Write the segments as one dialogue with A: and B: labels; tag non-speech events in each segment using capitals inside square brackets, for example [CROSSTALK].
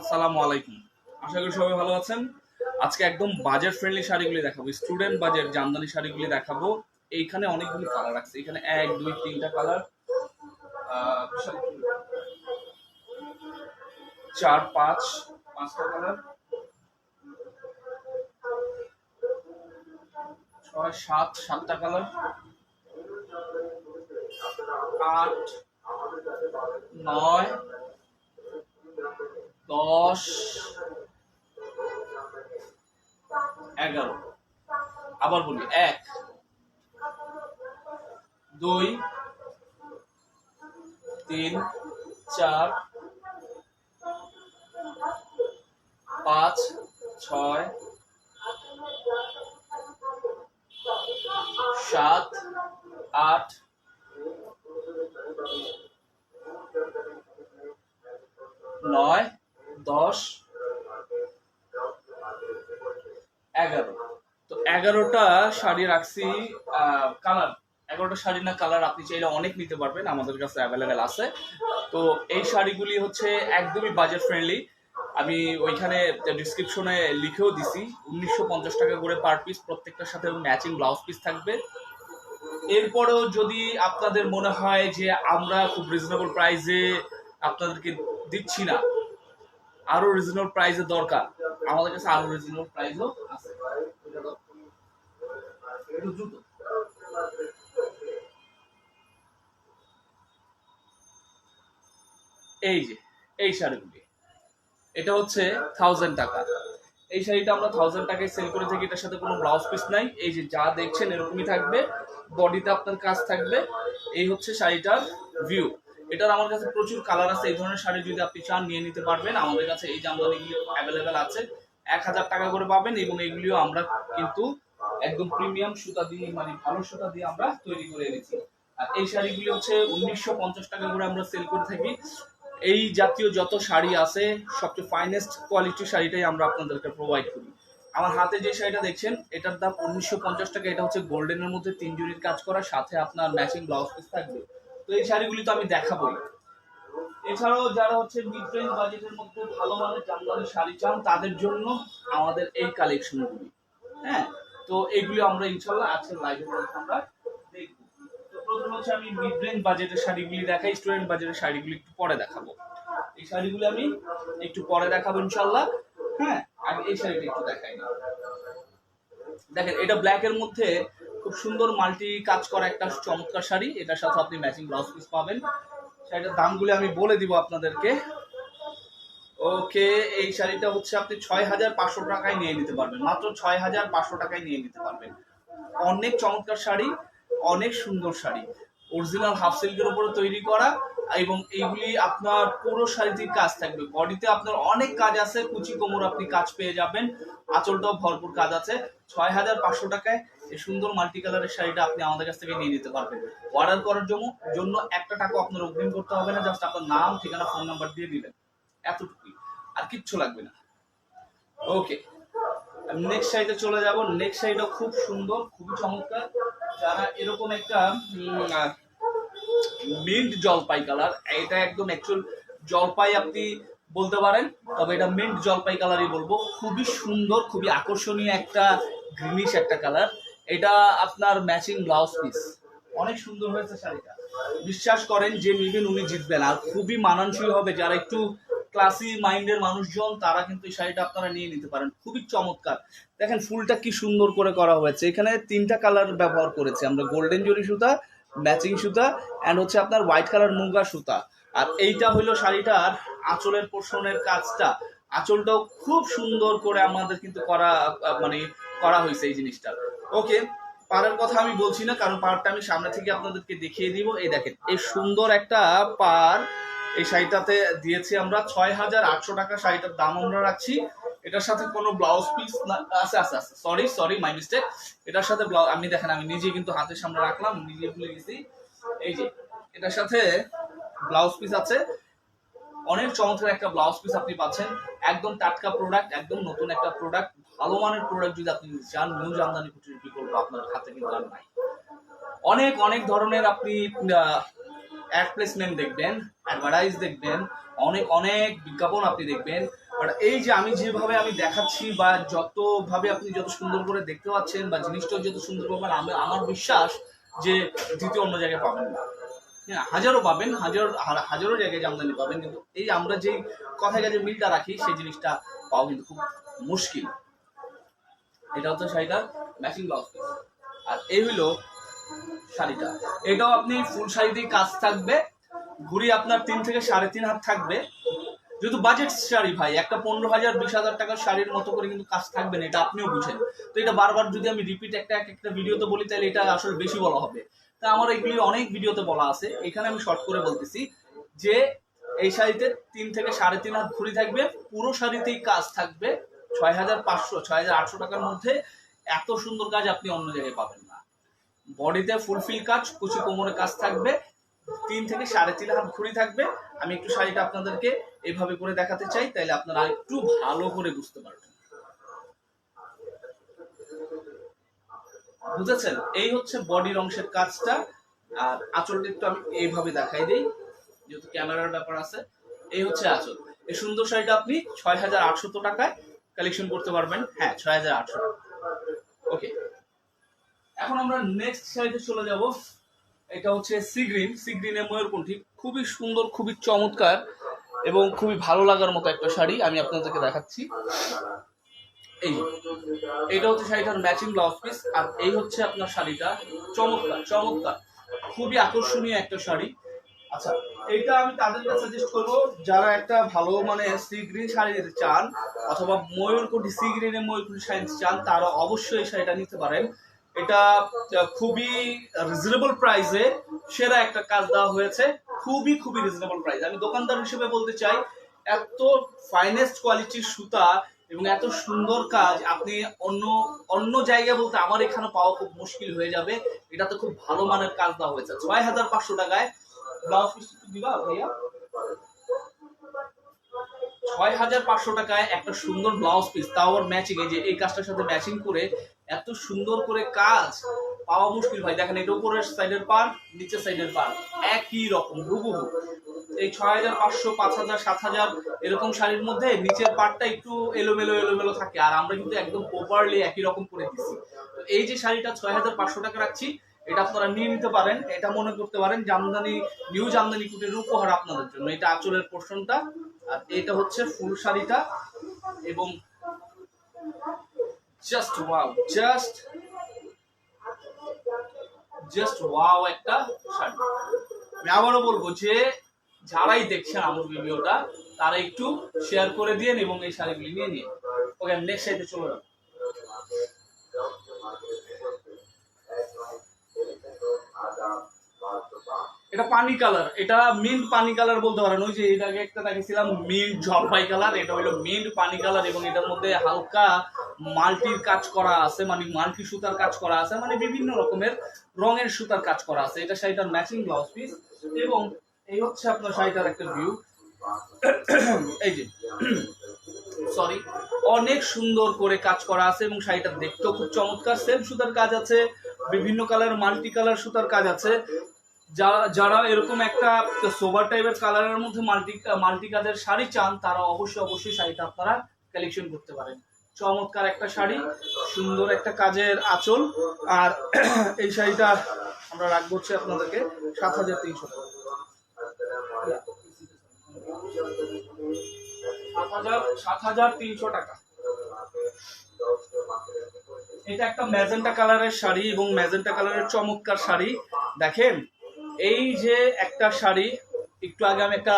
A: আসসালামু আলাইকুম আশা করি সবাই ভালো আছেন আজকে একদম বাজেট ফ্রেন্ডলি শাড়িগুলি দেখাবো স্টুডেন্ট বাজেট জামদানি শাড়িগুলি দেখাবো এইখানে অনেকগুলি কালার আছে এখানে এক দুই তিনটা কালার চার পাঁচ পাঁচটা কালার ছয় সাত সাতটা কালার আট নয় দশ এগারো আবার বলি এক দুই তিন চার পাঁচ ছয় সাত আট নয় দশ এগারো তো এগারোটা শাড়ি রাখছি কালার এগারোটা শাড়ি না কালার আপনি চাইলে অনেক নিতে পারবেন আমাদের কাছে অ্যাভেলেবেল আছে তো এই শাড়িগুলি হচ্ছে একদমই বাজেট ফ্রেন্ডলি আমি ওইখানে ডিসক্রিপশনে লিখেও দিছি উনিশশো পঞ্চাশ টাকা করে পার পিস প্রত্যেকটার সাথে ম্যাচিং ব্লাউজ পিস থাকবে এরপরেও যদি আপনাদের মনে হয় যে আমরা খুব রিজনেবল প্রাইসে আপনাদেরকে দিচ্ছি না আরো রিজনেবল এর দরকার আমাদের কাছে আরো রিজনেবল ও আছে এই যে এই শাড়িগুলি এটা হচ্ছে থাউজেন্ড টাকা এই শাড়িটা আমরা থাউজেন্ড টাকায় সেল করে থাকি এটার সাথে কোনো ব্লাউজ পিস নাই এই যে যা দেখছেন এরকমই থাকবে বডিতে আপনার কাজ থাকবে এই হচ্ছে শাড়িটার ভিউ এটার আমার কাছে প্রচুর কালার আছে এই ধরনের শাড়ি যদি আপনি চান নিয়ে নিতে পারবেন আমাদের কাছে এই জামদানিগুলি অ্যাভেলেবেল আছে এক হাজার টাকা করে পাবেন এবং এগুলিও আমরা কিন্তু একদম প্রিমিয়াম সুতা দিয়ে মানে ভালো সুতা দিয়ে আমরা তৈরি করে এনেছি আর এই শাড়িগুলি হচ্ছে উনিশশো পঞ্চাশ টাকা করে আমরা সেল করে থাকি এই জাতীয় যত শাড়ি আছে সবচেয়ে ফাইনেস্ট কোয়ালিটির শাড়িটাই আমরা আপনাদেরকে প্রোভাইড করি আমার হাতে যে শাড়িটা দেখছেন এটার দাম উনিশশো পঞ্চাশ টাকা এটা হচ্ছে গোল্ডেনের মধ্যে তিন জুড়ির কাজ করা সাথে আপনার ম্যাচিং ব্লাউজ পিস থাকবে তো এই শাড়িগুলি তো আমি দেখাবো এছাড়াও যারা হচ্ছে মিড রেঞ্জ বাজেটের মধ্যে ভালো মানের জামদানি শাড়ি চান তাদের জন্য আমাদের এই কালেকশনগুলি হ্যাঁ তো এগুলি আমরা ইনশাল্লাহ আজকের লাইভে আমরা দেখব তো প্রথম হচ্ছে আমি মিড রেঞ্জ বাজেটের শাড়িগুলি দেখাই স্টুডেন্ট বাজেটের শাড়িগুলি একটু পরে দেখাবো এই শাড়িগুলি আমি একটু পরে দেখাবো ইনশাল্লাহ হ্যাঁ আমি এই শাড়িটা একটু দেখাই না দেখেন এটা ব্ল্যাকের মধ্যে খুব সুন্দর মাল্টি কাজ করা একটা চমৎকার শাড়ি এটার সাথে আপনি ম্যাচিং ব্লাউজ পিস পাবেন শাড়িটার দামগুলি আমি বলে দিব আপনাদেরকে ওকে এই শাড়িটা হচ্ছে আপনি ছয় হাজার পাঁচশো টাকায় নিয়ে নিতে পারবেন মাত্র ছয় হাজার পাঁচশো টাকায় নিয়ে নিতে পারবেন অনেক চমৎকার শাড়ি অনেক সুন্দর শাড়ি অরিজিনাল হাফ সিল্কের উপরে তৈরি করা এবং এইগুলি আপনার পুরো শাড়িটির কাজ থাকবে বডিতে আপনার অনেক কাজ আছে কুচি কোমর আপনি কাজ পেয়ে যাবেন আঁচলটাও ভরপুর কাজ আছে ছয় হাজার পাঁচশো টাকায় এই সুন্দর মাল্টি কালারের শাড়িটা আপনি আমাদের কাছ থেকে নিয়ে নিতে পারবেন অর্ডার করার জন্য জন্য একটা টাকা আপনার অগ্রিম করতে হবে না জাস্ট আপনার নাম ঠিকানা ফোন নাম্বার দিয়ে দিবেন এতটুকুই আর কিচ্ছু লাগবে না ওকে নেক্সট সাইডে চলে যাব নেক্সট শাড়িটা খুব সুন্দর খুবই চমৎকার যারা এরকম একটা মিন্ট জলপাই কালার এটা একদম অ্যাকচুয়াল জলপাই আপনি বলতে পারেন তবে এটা মিন্ট জলপাই কালারই বলবো খুবই সুন্দর খুবই আকর্ষণীয় একটা গ্রিনিশ একটা কালার এটা আপনার ম্যাচিং ব্লাউজ পিস অনেক সুন্দর হয়েছে শাড়িটা বিশ্বাস করেন যে নিবেন উনি জিতবেন আর খুবই মানানসই হবে যারা একটু ক্লাসি মাইন্ডের মানুষজন তারা কিন্তু এই শাড়িটা আপনারা নিয়ে নিতে পারেন খুবই চমৎকার দেখেন ফুলটা কি সুন্দর করে করা হয়েছে এখানে তিনটা কালার ব্যবহার করেছে আমরা গোল্ডেন জরি সুতা ম্যাচিং সুতা অ্যান্ড হচ্ছে আপনার হোয়াইট কালার মুঙ্গা সুতা আর এইটা হইলো শাড়িটার আঁচলের পোষণের কাজটা আঁচলটাও খুব সুন্দর করে আমাদের কিন্তু করা মানে করা হয়েছে এই জিনিসটা ওকে পাড়ের কথা আমি বলছি না কারণ পাড়টা আমি সামনে থেকে আপনাদেরকে দেখিয়ে দিব এই দেখেন এই সুন্দর একটা পাড় এই শাড়িটাতে দিয়েছি আমরা ছয় হাজার আটশো টাকা শাড়িটার দাম আমরা রাখছি এটার সাথে কোনো ব্লাউজ পিস না আছে আছে সরি সরি মাই মিস্টেক এটার সাথে ব্লাউজ আমি দেখেন আমি নিজে কিন্তু হাতের সামনে রাখলাম নিজে ভুলে গেছি এই যে এটার সাথে ব্লাউজ পিস আছে অনেক চমৎকার একটা ব্লাউজ পিস আপনি পাচ্ছেন একদম টাটকা প্রোডাক্ট একদম নতুন একটা প্রোডাক্ট ভালো মানের প্রোডাক্ট যদি আপনি চান নিউজ আমদানি কুটির বিকল্প আপনার হাতে কিন্তু আর নাই অনেক অনেক ধরনের আপনি অ্যাড প্লেসমেন্ট দেখবেন অ্যাডভার্টাইজ দেখবেন অনেক অনেক বিজ্ঞাপন আপনি দেখবেন বাট এই যে আমি যেভাবে আমি দেখাচ্ছি বা যতভাবে আপনি যত সুন্দর করে দেখতে পাচ্ছেন বা জিনিসটাও যত সুন্দর পাবেন আমি আমার বিশ্বাস যে দ্বিতীয় অন্য জায়গায় পাবেন না হ্যাঁ হাজারো পাবেন হাজার হাজারো জায়গায় জামদানি পাবেন কিন্তু এই আমরা যেই কথায় কাছে মিলটা রাখি সেই জিনিসটা পাওয়া কিন্তু খুব মুশকিল এটা হচ্ছে শাড়িটার ম্যাচিং ব্লাউজ আর এই হলো শাড়িটা এটাও আপনি ফুল শাড়ি দিয়ে কাজ থাকবে ঘুরি আপনার তিন থেকে সাড়ে তিন হাত থাকবে যেহেতু বাজেট শাড়ি ভাই একটা পনেরো হাজার বিশ হাজার টাকার শাড়ির মতো করে কিন্তু কাজ থাকবে না এটা আপনিও বুঝেন তো এটা বারবার যদি আমি রিপিট একটা এক একটা ভিডিওতে বলি তাহলে এটা আসলে বেশি বলা হবে তা আমার এগুলি অনেক ভিডিওতে বলা আছে এখানে আমি শর্ট করে বলতেছি যে এই শাড়িতে তিন থেকে সাড়ে তিন হাত ঘুরি থাকবে পুরো শাড়িতেই কাজ থাকবে ছয় হাজার পাঁচশো ছয় হাজার আটশো টাকার মধ্যে এত সুন্দর কাজ আপনি অন্য জায়গায় পাবেন বডিতে ফুলফিল কাজ কুচি কোমরের কাজ থাকবে তিন থেকে সাড়ে তিন হাত ঘুরি থাকবে আমি একটু শাড়িটা আপনাদেরকে এইভাবে করে দেখাতে চাই তাইলে আপনারা একটু ভালো করে বুঝতে পারবেন বুঝেছেন এই হচ্ছে বডির অংশের কাজটা আর আঁচলটা একটু আমি এইভাবে দেখাই দিই যেহেতু ক্যামেরার ব্যাপার আছে এই হচ্ছে আঁচল এই সুন্দর শাড়িটা আপনি ছয় হাজার আটশত টাকায় কালেকশন করতে পারবেন হ্যাঁ ছয় হাজার আটশো টাকা ওকে এখন আমরা নেক্সট সাইডে চলে যাব এটা হচ্ছে সি গ্রিন সি গ্রিনের খুবই সুন্দর খুবই চমৎকার এবং খুবই ভালো লাগার মতো একটা শাড়ি আমি আপনাদেরকে দেখাচ্ছি এই এটা হচ্ছে শাড়িটার ম্যাচিং ব্লাউজ পিস আর এই হচ্ছে আপনার শাড়িটা চমৎকার চমৎকার খুবই আকর্ষণীয় একটা শাড়ি আচ্ছা এইটা আমি তাদেরকে সাজেস্ট করবো যারা একটা ভালো মানে সি গ্রিন শাড়ি নিতে চান অথবা ময়ূরকুটি সি গ্রিনে ময়ূরকুটি শাড়ি চান তারা অবশ্যই এই শাড়িটা নিতে পারেন এটা খুবই রিজনেবল প্রাইসে সেরা একটা কাজ দেওয়া হয়েছে খুবই খুবই রিজনেবল প্রাইস আমি দোকানদার হিসেবে বলতে চাই এত ফাইনেস্ট কোয়ালিটির সুতা এবং এত সুন্দর কাজ আপনি অন্য অন্য জায়গা বলতে আমার এখানে পাওয়া খুব মুশকিল হয়ে যাবে এটা তো খুব ভালো মানের কাজ দেওয়া হয়েছে ছয় হাজার পাঁচশো টাকায় ব্লাউজ পিস দিবা ভাইয়া ছয় হাজার পাঁচশো টাকায় একটা সুন্দর ব্লাউজ পিস তাও আবার ম্যাচিং এই যে এই কাজটার সাথে ম্যাচিং করে এত সুন্দর করে কাজ পাওয়া মুশকিল ভাই দেখেন এটা উপরের সাইডের পার নিচের সাইডের পার একই রকম হুবহু এই ছয় হাজার পাঁচশো পাঁচ হাজার সাত হাজার এরকম শাড়ির মধ্যে নিচের পাটটা একটু এলোমেলো এলোমেলো থাকে আর আমরা কিন্তু একদম প্রপারলি একই রকম করে দিচ্ছি তো এই যে শাড়িটা ছয় হাজার পাঁচশো টাকা রাখছি এটা আপনারা নিয়ে নিতে পারেন এটা মনে করতে পারেন জামদানি নিউ জামদানি কুটির উপহার আপনাদের জন্য এটা আঁচলের পোর্শনটা আর এটা হচ্ছে ফুল শাড়িটা এবং just wow just just wow একটা শাড়ি আমি আবারো বলবো যে যারাই দেখছেন আমার ভিডিওটা তারা একটু শেয়ার করে দিন এবং এই শাড়িগুলি নিয়ে নিন ওকে নেক্সট সাইডে চলে যাবো এটা পানি কালার এটা মিন্ট পানি কালার বলতে পারেন ওই যে এর আগে একটা দেখেছিলাম মিন্ট জলপাই কালার এটা হলো মিন্ট পানি কালার এবং এটার মধ্যে হালকা মাল্টির কাজ করা আছে মানে মাল্টি সুতার কাজ করা আছে মানে বিভিন্ন রকমের রঙের সুতার কাজ করা আছে এটা শাড়িটার ম্যাচিং ব্লাউজ পিস এবং এই হচ্ছে আপনার শাড়িটার একটা ভিউ এই যে সরি অনেক সুন্দর করে কাজ করা আছে এবং শাড়িটা দেখতেও খুব চমৎকার সেম সুতার কাজ আছে বিভিন্ন কালার মাল্টি কালার সুতার কাজ আছে যারা যারা এরকম একটা সোভার টাইপের কালারের মধ্যে মাল্টি মাল্টি কাজের শাড়ি চান তারা অবশ্যই অবশ্যই শাড়িটা আপনারা কালেকশন করতে পারেন চমৎকার একটা শাড়ি সুন্দর একটা কাজের আঁচল আর [CLEARS THROAT] এই শাড়িটা আমরা রাখবো হচ্ছে আপনাদেরকে সাত হাজার তিনশো সাত হাজার তিনশো টাকা এটা একটা ম্যাজেন্টা কালারের শাড়ি এবং ম্যাজেন্টা কালারের চমৎকার শাড়ি দেখেন এই যে একটা শাড়ি একটু আগে আমি একটা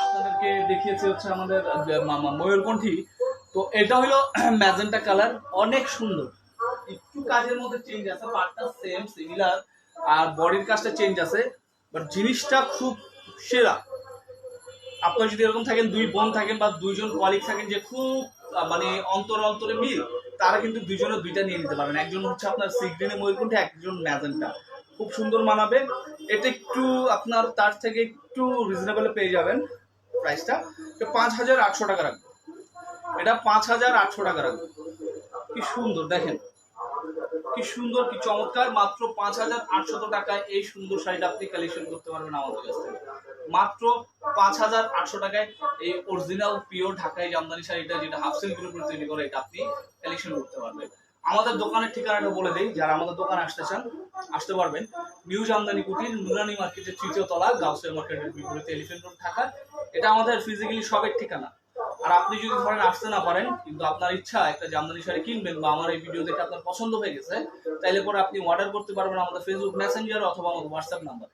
A: আপনাদেরকে দেখিয়েছি হচ্ছে আমাদের মামা ময়ূরকণ্ঠী তো এটা হলো [CLEARS THROAT] ম্যাজেন্টা কালার অনেক সুন্দর একটু কাজের মধ্যে চেঞ্জ আছে পার্টটা সেম সিমিলার আর বডির কাজটা চেঞ্জ আছে বাট জিনিসটা খুব সেরা আপনারা যদি এরকম থাকেন দুই বোন থাকেন বা দুইজন কলিগ থাকেন যে খুব মানে অন্তর অন্তরে মিল তারা কিন্তু দুইজনের দুইটা নিয়ে নিতে পারবেন একজন হচ্ছে আপনার সিগ্রিনে ময়ূরকণ্ঠী একজন ম্যাজেন্টা খুব সুন্দর মানাবে এটা একটু আপনার তার থেকে একটু রিজনেবলে পেয়ে যাবেন প্রাইসটা এটা পাঁচ হাজার আটশো টাকা রাখবে এটা পাঁচ হাজার আটশো টাকা রাখবে কি সুন্দর দেখেন কি সুন্দর কি চমৎকার মাত্র পাঁচ হাজার আটশত টাকায় এই সুন্দর শাড়িটা আপনি কালেকশন করতে পারবেন আমাদের কাছ থেকে মাত্র পাঁচ হাজার আটশো টাকায় এই অরিজিনাল পিওর ঢাকায় জামদানি শাড়িটা যেটা হাফ সিল্কের গ্রুপের তৈরি করে এটা আপনি কালেকশন করতে পারবেন আমাদের দোকানের ঠিকানাটা বলে দিই যারা আমাদের দোকানে আসতে চান আসতে পারবেন নিউ জামদানি কুটির নুরানি মার্কেটের তৃতীয় তলা গাউসের মার্কেটের বিপরীতে এলিফেন্ট রোড থাকা এটা আমাদের ফিজিক্যালি সবের ঠিকানা আর আপনি যদি ধরেন আসতে না পারেন কিন্তু আপনার ইচ্ছা একটা জামদানি শাড়ি কিনবেন বা আমার এই ভিডিও দেখে আপনার পছন্দ হয়ে গেছে তাইলে পরে আপনি অর্ডার করতে পারবেন আমাদের ফেসবুক মেসেঞ্জার অথবা আমাদের হোয়াটসঅ্যাপ নাম্বার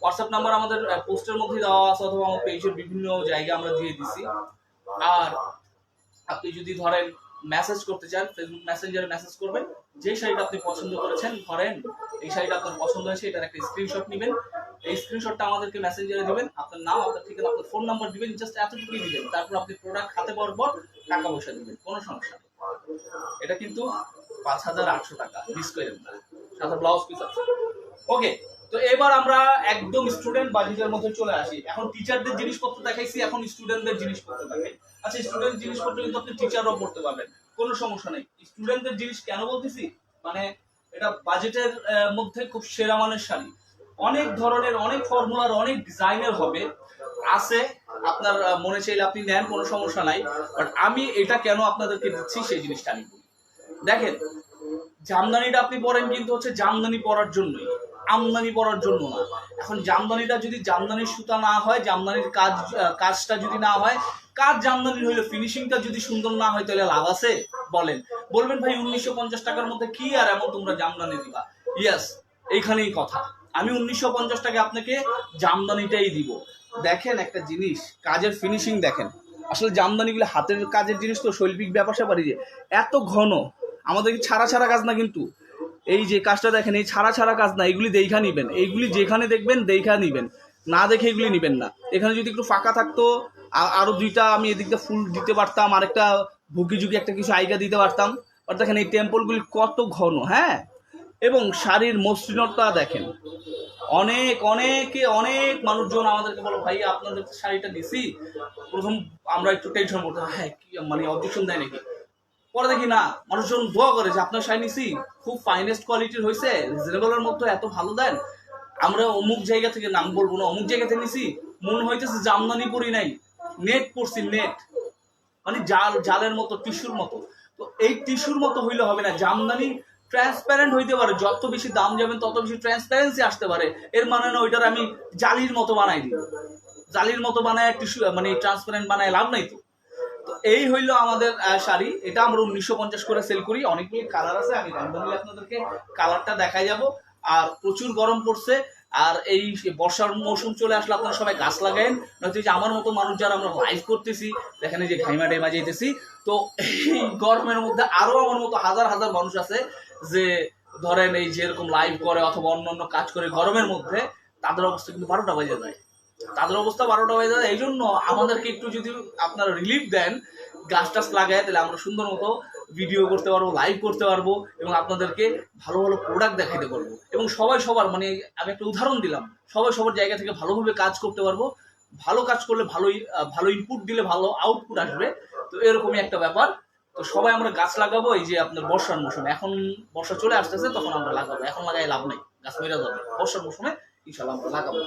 A: হোয়াটসঅ্যাপ নাম্বার আমাদের পোস্টের মধ্যে দেওয়া আছে অথবা আমার পেজের বিভিন্ন জায়গায় আমরা দিয়ে দিছি আর আপনি যদি ধরেন মেসেজ করতে চান ফেসবুক মেসেঞ্জারে মেসেজ করবেন যে শাড়িটা আপনি পছন্দ করেছেন ধরেন এই শাড়িটা আপনার পছন্দ হয়েছে এটার একটা স্ক্রিনশট নেবেন এই স্ক্রিনশটটা আমাদেরকে মেসেঞ্জারে দিবেন আপনার নাম আপনার ঠিকানা আপনার ফোন নাম্বার দিবেন জাস্ট এতটুকুই দিবেন তারপর আপনি প্রোডাক্ট হাতে পাওয়ার পর টাকা পয়সা দিবেন কোনো সমস্যা নেই এটা কিন্তু পাঁচ হাজার আটশো টাকা মিস সাথে ব্লাউজ পিস আছে ওকে তো এবার আমরা একদম স্টুডেন্ট বাজেটের মধ্যে চলে আসি এখন টিচারদের জিনিসপত্র দেখাইছি এখন স্টুডেন্টদের জিনিসপত্র দেখাই আচ্ছা স্টুডেন্ট জিনিসপত্র কিন্তু আপনি টিচাররাও পড়তে পারবেন কোনো সমস্যা নেই স্টুডেন্টদের জিনিস কেন বলতেছি মানে এটা বাজেটের মধ্যে খুব সেরা মানের শাড়ি অনেক ধরনের অনেক ফর্মুলার অনেক ডিজাইনের হবে আছে আপনার মনে চাইলে আপনি নেন কোনো সমস্যা নাই বাট আমি এটা কেন আপনাদেরকে দিচ্ছি সেই জিনিসটা আমি দেখেন জামদানিটা আপনি পড়েন কিন্তু হচ্ছে জামদানি পড়ার জন্যই আমদানি করার জন্য না এখন জামদানিটা যদি জামদানির সুতা না হয় জামদানির কাজ কাজটা যদি না হয় কাজ জামদানির হইলো ফিনিশিংটা যদি সুন্দর না হয় তাহলে লাভ আছে বলেন বলবেন ভাই উনিশশো পঞ্চাশ টাকার মধ্যে কি আর এমন তোমরা জামদানি দিবা ইয়াস এইখানেই কথা আমি উনিশশো পঞ্চাশ টাকা আপনাকে জামদানিটাই দিব দেখেন একটা জিনিস কাজের ফিনিশিং দেখেন আসলে জামদানিগুলো হাতের কাজের জিনিস তো শৈল্পিক ব্যাপার যে এত ঘন আমাদের ছাড়া ছাড়া কাজ না কিন্তু এই যে কাজটা দেখেন এই ছাড়া ছাড়া কাজ না এগুলি দেখা নিবেন এইগুলি যেখানে দেখবেন দেখা নিবেন না দেখে এগুলি নিবেন না এখানে যদি একটু ফাঁকা থাকতো আরও দুইটা আমি এদিকটা ফুল দিতে পারতাম আরেকটা ভুকি ঝুঁকি একটা কিছু আইকা দিতে পারতাম আর দেখেন এই টেম্পলগুলি কত ঘন হ্যাঁ এবং শাড়ির মসৃণতা দেখেন অনেক অনেকে অনেক মানুষজন আমাদেরকে বলো ভাই আপনাদের শাড়িটা দিছি প্রথম আমরা একটু টেনশন করতাম হ্যাঁ মানে অবজেকশন দেয় নাকি পরে দেখি না মানুষজন দোয়া করে যে আপনার শাড়ি নিছি খুব ফাইনেস্ট কোয়ালিটির হয়েছে রিজনেবলের মধ্যে এত ভালো দেন আমরা অমুক জায়গা থেকে নাম বলবো না অমুক জায়গা থেকে নিছি মনে হইতেছে যে আমদানি করি নাই নেট পড়ছি নেট মানে জাল জালের মতো টিস্যুর মতো তো এই টিস্যুর মতো হইলে হবে না জামদানি ট্রান্সপ্যারেন্ট হইতে পারে যত বেশি দাম যাবেন তত বেশি ট্রান্সপ্যারেন্সি আসতে পারে এর মানে না ওইটার আমি জালির মতো বানাই দিই জালির মতো বানায় টিস্যু মানে ট্রান্সপ্যারেন্ট বানায় লাভ নাই তো এই হইল আমাদের শাড়ি এটা আমরা উনিশশো পঞ্চাশ করে সেল করি অনেকগুলি কালার আছে আমি র্যান্ডমলি আপনাদেরকে কালারটা দেখাই যাব আর প্রচুর গরম পড়ছে আর এই বর্ষার মৌসুম চলে আসলে আপনারা সবাই গাছ লাগাইন নয় যে আমার মতো মানুষ যারা আমরা লাইভ করতেছি দেখেন যে ঘাইমা ডেমা যেতেছি তো এই গরমের মধ্যে আরও আমার মতো হাজার হাজার মানুষ আছে যে ধরেন এই যেরকম লাইভ করে অথবা অন্য অন্য কাজ করে গরমের মধ্যে তাদের অবস্থা কিন্তু বারোটা বাজে যায় তাদের অবস্থা বারোটা হয়ে যায় এই জন্য আমাদেরকে একটু যদি আপনারা রিলিফ দেন গাছ টাছ লাগায় তাহলে আমরা সুন্দর মতো ভিডিও করতে পারবো লাইভ করতে পারবো এবং আপনাদেরকে ভালো ভালো প্রোডাক্ট দেখাতে পারবো এবং সবাই সবার মানে আমি একটা উদাহরণ দিলাম সবাই সবার জায়গা থেকে ভালোভাবে কাজ করতে পারবো ভালো কাজ করলে ভালোই ভালো ইনপুট দিলে ভালো আউটপুট আসবে তো এরকমই একটা ব্যাপার তো সবাই আমরা গাছ লাগাবো এই যে আপনার বর্ষার মৌসুমে এখন বর্ষা চলে আসতেছে তখন আমরা লাগাবো এখন লাগাই লাভ নেই গাছ মেরা যাবে বর্ষার মৌসুমে ইনশাল্লাহ আমরা লাগাবো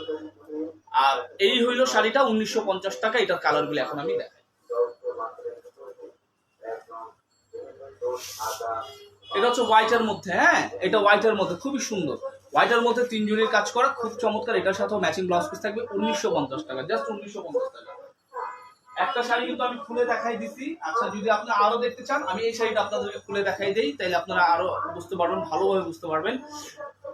A: আর এই হইল শাড়িটা উনিশশো পঞ্চাশ টাকা এটার কালারগুলো এখন আমি দেখাই এটা হচ্ছে হোয়াইটের মধ্যে হ্যাঁ এটা হোয়াইটের মধ্যে খুবই সুন্দর হোয়াইটের মধ্যে তিন জুড়ির কাজ করা খুব চমৎকার এটার সাথেও ম্যাচিং ব্লাউজ পিস থাকবে উনিশশো পঞ্চাশ টাকা জাস্ট উনিশশো পঞ্চাশ টাকা একটা শাড়ি কিন্তু আমি খুলে দেখাই দিছি আচ্ছা যদি আপনি আরো দেখতে চান আমি এই শাড়িটা আপনাদেরকে খুলে দেখাই দিই তাহলে আপনারা আরো বুঝতে পারবেন ভালোভাবে বুঝতে পারবেন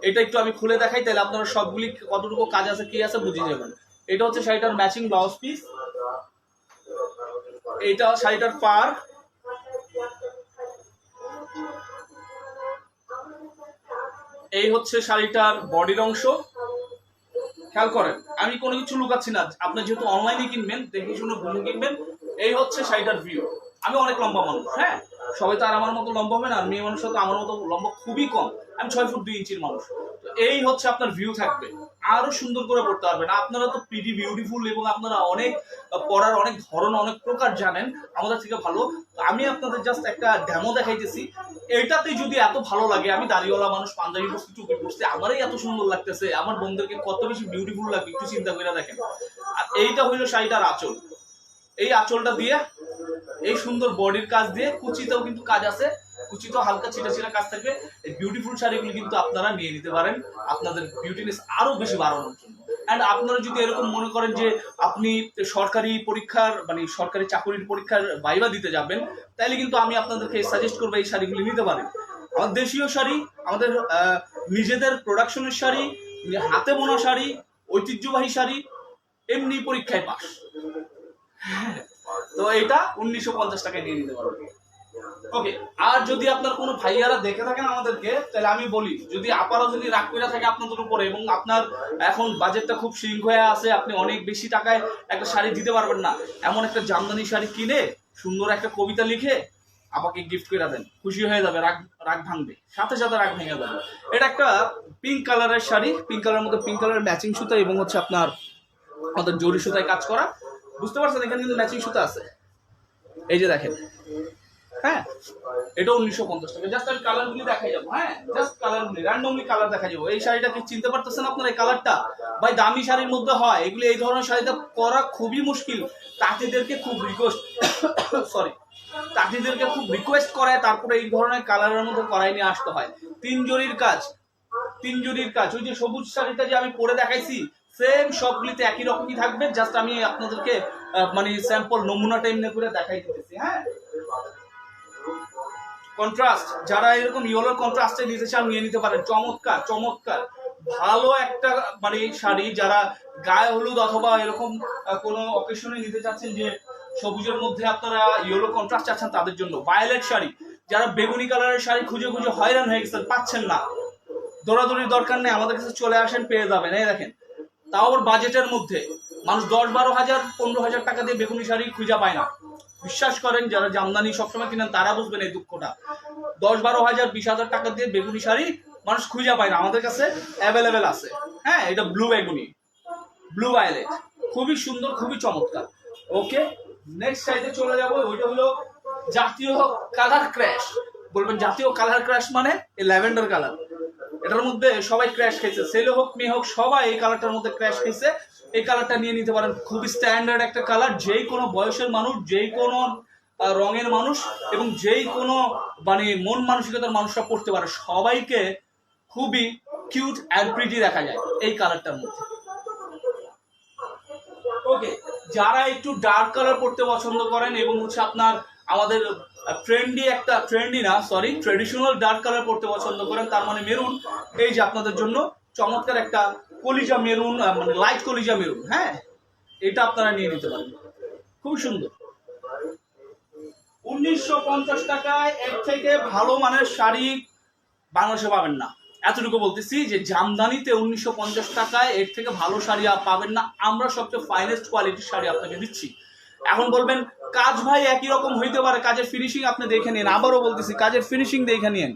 A: এটা একটু আমি খুলে দেখাই তাহলে আপনারা সবগুলি কতটুকু কাজ আছে কি আছে বুঝিয়ে যাবেন এটা হচ্ছে শাড়িটার ম্যাচিং ব্লাউজ পিস এটা শাড়িটার পার এই হচ্ছে শাড়িটার বডির অংশ খেয়াল করেন আমি কোনো কিছু লুকাচ্ছি না আপনি যেহেতু অনলাইনে কিনবেন দেখে শুনে ঘুমে কিনবেন এই হচ্ছে শাড়িটার ভিউ আমি অনেক লম্বা মানুষ হ্যাঁ সবাই তো আর আমার মতো লম্বা হবে না আর মেয়ে মানুষরা তো আমার মতো লম্বা খুবই কম আমি ছয় ফুট দুই ইঞ্চির মানুষ তো এই হচ্ছে আপনার ভিউ থাকবে আরো সুন্দর করে পড়তে পারবেন আপনারা তো প্রিটি বিউটিফুল এবং আপনারা অনেক পড়ার অনেক ধরন অনেক প্রকার জানেন আমাদের থেকে ভালো আমি আপনাদের জাস্ট একটা ড্যামো দেখাইতেছি এটাতে যদি এত ভালো লাগে আমি দাড়িওয়ালা মানুষ পাঞ্জাবি বসতে চুপি বসতে আমারই এত সুন্দর লাগতেছে আমার বন্ধুদেরকে কত বেশি বিউটিফুল লাগবে একটু চিন্তা করে দেখেন আর এইটা হইলো শাড়িটার আচল এই আচলটা দিয়ে এই সুন্দর বডির কাজ দিয়ে কুচিতেও কিন্তু কাজ আছে কুচিত হালকা ছিটা ছিটা কাজ থাকবে এই বিউটিফুল শাড়িগুলি কিন্তু আপনারা নিয়ে নিতে পারেন আপনাদের বিউটিনেস আরো বেশি বাড়ানোর জন্য অ্যান্ড আপনারা যদি এরকম মনে করেন যে আপনি সরকারি পরীক্ষার মানে সরকারি চাকরির পরীক্ষার বাইবা দিতে যাবেন তাহলে কিন্তু আমি আপনাদেরকে সাজেস্ট করবো এই শাড়িগুলি নিতে পারেন আমাদের দেশীয় শাড়ি আমাদের নিজেদের প্রোডাকশনের শাড়ি হাতে বোনা শাড়ি ঐতিহ্যবাহী শাড়ি এমনি পরীক্ষায় পাস হ্যাঁ তো এটা উনিশশো পঞ্চাশ টাকায় নিয়ে নিতে পারবেন ওকে আর যদি আপনার কোনো ভাইয়ারা দেখে থাকেন আমাদেরকে তাহলে আমি বলি যদি আপারও যদি রাগ করে থাকে আপনাদের উপরে এবং আপনার এখন বাজেটটা খুব সিঙ্ক হয়ে আছে আপনি অনেক বেশি টাকায় একটা শাড়ি দিতে পারবেন না এমন একটা জামদানি শাড়ি কিনে সুন্দর একটা কবিতা লিখে আমাকে গিফট করে দেন খুশি হয়ে যাবে রাগ রাগ ভাঙবে সাথে সাথে রাগ ভেঙে যাবে এটা একটা পিঙ্ক কালারের শাড়ি পিঙ্ক কালারের মধ্যে পিঙ্ক কালারের ম্যাচিং সুতা এবং হচ্ছে আপনার আমাদের জরি সুতায় কাজ করা বুঝতে পারছেন এখানে কিন্তু ম্যাচিং সুতা আছে এই যে দেখেন হ্যাঁ এটা উনিশশো পঞ্চাশ টাকা জাস্ট আমি কালারগুলি দেখাই যাবো হ্যাঁ জাস্ট কালারগুলি র্যান্ডমলি কালার দেখা যাবো এই শাড়িটা কি চিনতে পারতেছেন আপনার এই কালারটা ভাই দামি শাড়ির মধ্যে হয় এগুলি এই ধরনের শাড়িটা করা খুবই মুশকিল তাঁতিদেরকে খুব রিকোয়েস্ট সরি তাঁতিদেরকে খুব রিকোয়েস্ট করায় তারপরে এই ধরনের কালারের মধ্যে করাই নিয়ে আসতে হয় তিন জরির কাজ তিন জরির কাজ ওই যে সবুজ শাড়িটা যে আমি পরে দেখাইছি সেম সবগুলিতে একই রকমই থাকবে জাস্ট আমি আপনাদেরকে মানে স্যাম্পল নমুনা এমনি করে দেখাই করেছি হ্যাঁ কন্ট্রাস্ট যারা এরকম ইয়েলোর কন্ট্রাস্টে নিতে চান নিয়ে নিতে পারেন চমৎকার চমৎকার ভালো একটা মানে শাড়ি যারা গায়ে হলুদ অথবা এরকম কোনো অকেশনে নিতে চাচ্ছেন যে সবুজের মধ্যে আপনারা ইয়েলো কন্ট্রাস্ট চাচ্ছেন তাদের জন্য ভায়োলেট শাড়ি যারা বেগুনি কালারের শাড়ি খুঁজে খুঁজে হয়রান হয়ে গেছেন পাচ্ছেন না দৌড়াদৌড়ির দরকার নেই আমাদের কাছে চলে আসেন পেয়ে যাবেন এই দেখেন তাও আবার বাজেটের মধ্যে মানুষ দশ বারো হাজার পনেরো হাজার টাকা দিয়ে বেগুনি শাড়ি খুঁজে পায় না বিশ্বাস করেন যারা জামদানি সবসময় কিনেন তারা বুঝবেন এই দুঃখটা দশ বারো হাজার বিশ হাজার টাকা দিয়ে বেগুনি শাড়ি মানুষ খুঁজে পায় না আমাদের কাছে অ্যাভেলেবেল আছে হ্যাঁ এটা ব্লু বেগুনি ব্লু ভায়োলেট খুবই সুন্দর খুবই চমৎকার ওকে নেক্সট সাইডে চলে যাবো ওইটা হলো জাতীয় কালার ক্র্যাশ বলবেন জাতীয় কালার ক্র্যাশ মানে এই ল্যাভেন্ডার কালার এটার মধ্যে সবাই ক্র্যাশ খেয়েছে সেলে হোক মেয়ে হোক সবাই এই কালারটার মধ্যে ক্র্যাশ খেয়েছে এই কালারটা নিয়ে নিতে পারেন খুবই স্ট্যান্ডার্ড একটা কালার যেই কোনো বয়সের মানুষ যেই কোনো রঙের মানুষ এবং যেই কোনো মানে মন মানসিকতার মানুষরা পড়তে পারে সবাইকে খুবই কিউট অ্যান্ড প্রিটি দেখা যায় এই কালারটার মধ্যে ওকে যারা একটু ডার্ক কালার পড়তে পছন্দ করেন এবং হচ্ছে আপনার আমাদের ট্রেন্ডি একটা ট্রেন্ডি না সরি ট্রেডিশনাল ডার্ক কালার পরতে পছন্দ করেন তার মানে মেরুন এই যে আপনাদের জন্য চমৎকার একটা কলিজা মেরুন মানে লাইট কলিজা মেরুন হ্যাঁ এটা আপনারা নিয়ে নিতে পারেন খুব সুন্দর উনিশশো পঞ্চাশ টাকায় এর থেকে ভালো মানের শাড়ি বাংলাদেশে পাবেন না এতটুকু বলতেছি যে জামদানিতে উনিশশো পঞ্চাশ টাকায় এর থেকে ভালো শাড়ি পাবেন না আমরা সবচেয়ে ফাইনেস্ট কোয়ালিটির শাড়ি আপনাকে দিচ্ছি এখন বলবেন কাজ ভাই একই রকম হইতে পারে কাজের ফিনিশিং আপনি দেখে নিন আবারও বলতেছি কাজের ফিনিশিং দেখে নিন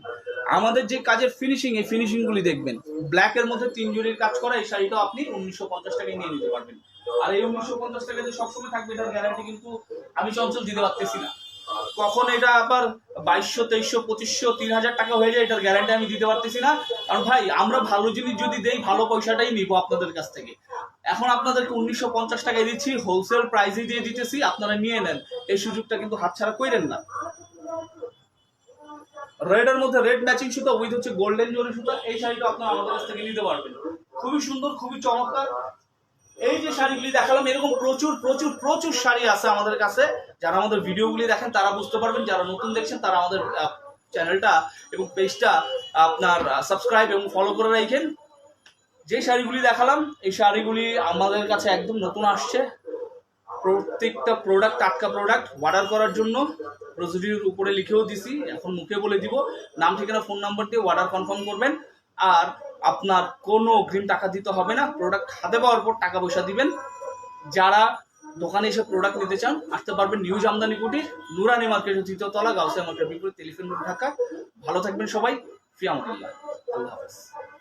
A: আমাদের যে কাজের ফিনিশিং এই ফিনিশিংগুলি দেখবেন ব্ল্যাকের মধ্যে তিন জুড়ির কাজ করা এই শাড়িটাও আপনি উনিশশো পঞ্চাশ টাকায় নিয়ে নিতে পারবেন আর এই উনিশশো পঞ্চাশ টাকা যে সবসময় থাকবে এটার গ্যারান্টি কিন্তু আমি চঞ্চল দিতে পারতেছি না কখন এটা আবার বাইশশো তেইশশো পঁচিশশো তিন হাজার টাকা হয়ে যায় এটার গ্যারান্টি আমি দিতে পারতেছি না কারণ ভাই আমরা ভালো জিনিস যদি দেই ভালো পয়সাটাই নিব আপনাদের কাছ থেকে এখন আপনাদেরকে উনিশশো পঞ্চাশ টাকায় দিচ্ছি হোলসেল প্রাইসে দিয়ে দিতেছি আপনারা নিয়ে নেন এই সুযোগটা কিন্তু হাতছাড়া করেন না রেডের মধ্যে রেড ম্যাচিং সুতা উইথ হচ্ছে গোল্ডেন জোরি সুতা এই শাড়িটা আপনারা আমাদের কাছ থেকে নিতে পারবেন খুবই সুন্দর খুবই চমৎকার এই যে শাড়িগুলি দেখালাম এরকম প্রচুর প্রচুর প্রচুর শাড়ি আছে আমাদের কাছে যারা আমাদের ভিডিওগুলি দেখেন তারা বুঝতে পারবেন যারা নতুন দেখছেন তারা আমাদের চ্যানেলটা এবং পেজটা আপনার সাবস্ক্রাইব এবং ফলো করে রাখেন যে শাড়িগুলি দেখালাম এই শাড়িগুলি আমাদের কাছে একদম নতুন আসছে প্রত্যেকটা প্রোডাক্ট টাটকা প্রোডাক্ট অর্ডার করার জন্য প্রসিডিউর উপরে লিখেও দিছি এখন মুখে বলে দিব নাম ঠিকানা ফোন নাম্বার দিয়ে অর্ডার কনফার্ম করবেন আর আপনার কোনো অগ্রিম টাকা দিতে হবে না প্রোডাক্ট হাতে পাওয়ার পর টাকা পয়সা দিবেন যারা দোকানে এসে প্রোডাক্ট নিতে চান আসতে পারবেন নিউজ আমদানি কুটি নুরানি মার্কেট তলা গাউসিয়া মার্কেট বিপরীত টেলিফোন ঢাকা ভালো থাকবেন সবাই ফিয়ামতুল্লাহ আল্লাহ হাফেজ